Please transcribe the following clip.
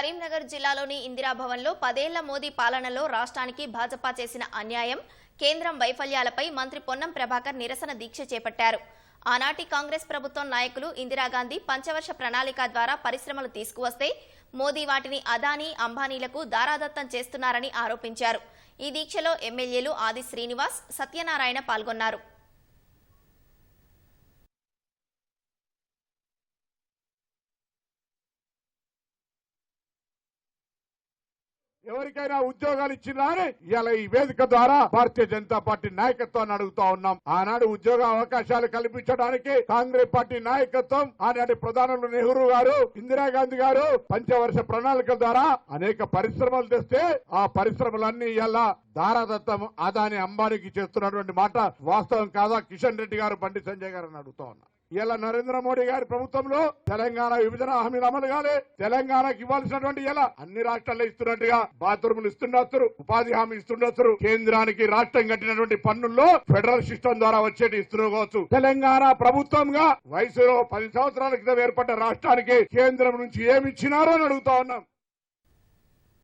కరీంనగర్ జిల్లాలోని ఇందిరాభవన్లో పదేళ్ళ మోదీ పాలనలో రాష్ట్రానికి భాజపా చేసిన అన్యాయం కేంద్రం వైఫల్యాలపై మంత్రి పొన్నం ప్రభాకర్ నిరసన దీక్ష చేపట్టారు. ఆనాటి కాంగ్రెస్ ప్రభుత్వం నాయకులు ఇందిరాగాంధీ పంచవర్ష ప్రణాళిక ద్వారా పరిశ్రమలు తీసుకువస్తే మోదీ వాటిని అదానీ అంబానీలకు దారాదత్తం చేస్తున్నారని ఆరోపించారు. ఈ దీక్షలో ఎమ్మెల్యేలు ఆది శ్రీనివాస్ సత్యనారాయణ పాల్గొన్నారు. ఎవరికైనా ఉద్యోగాలు ఇచ్చినా అని ఇలా ఈ వేదిక ద్వారా భారతీయ జనతా పార్టీ నాయకత్వాన్ని అడుగుతా ఉన్నాం. ఆనాడు ఉద్యోగ అవకాశాలు కల్పించడానికి కాంగ్రెస్ పార్టీ నాయకత్వం ఆనాటి ప్రధానులు నెహ్రూ గారు ఇందిరాగాంధీ గారు పంచవర్ష ప్రణాళిక ద్వారా అనేక పరిశ్రమలు తెస్తే ఆ పరిశ్రమలన్నీ ఇలా దారాదత్తం అదాని అంబానీకి చేస్తున్నటువంటి మాట వాస్తవం కాదా? కిషన్ రెడ్డి గారు బండి సంజయ్ గారు అడుగుతా ఉన్నారు ఇలా నరేంద్ర మోడీ గారి ప్రభుత్వంలో తెలంగాణ విభజన హామీలు అమలు కాలే. తెలంగాణకు ఇవ్వాల్సినటువంటి ఇలా అన్ని రాష్ట్రాల్లో ఇస్తున్నట్టుగా బాత్రూములు ఇస్తుండొచ్చు ఉపాధి హామీ ఇస్తుండొచ్చు కేంద్రానికి రాష్ట్రం కట్టినటువంటి పన్నుల్లో ఫెడరల్ సిస్టమ్ ద్వారా వచ్చేటి ఇస్తుండవచ్చు తెలంగాణ ప్రభుత్వంగా వయసులో పది సంవత్సరాల క్రితం ఏర్పడ్డ రాష్ట్రానికి కేంద్రం నుంచి ఏమి ఇచ్చినారో అని అడుగుతా ఉన్నాం.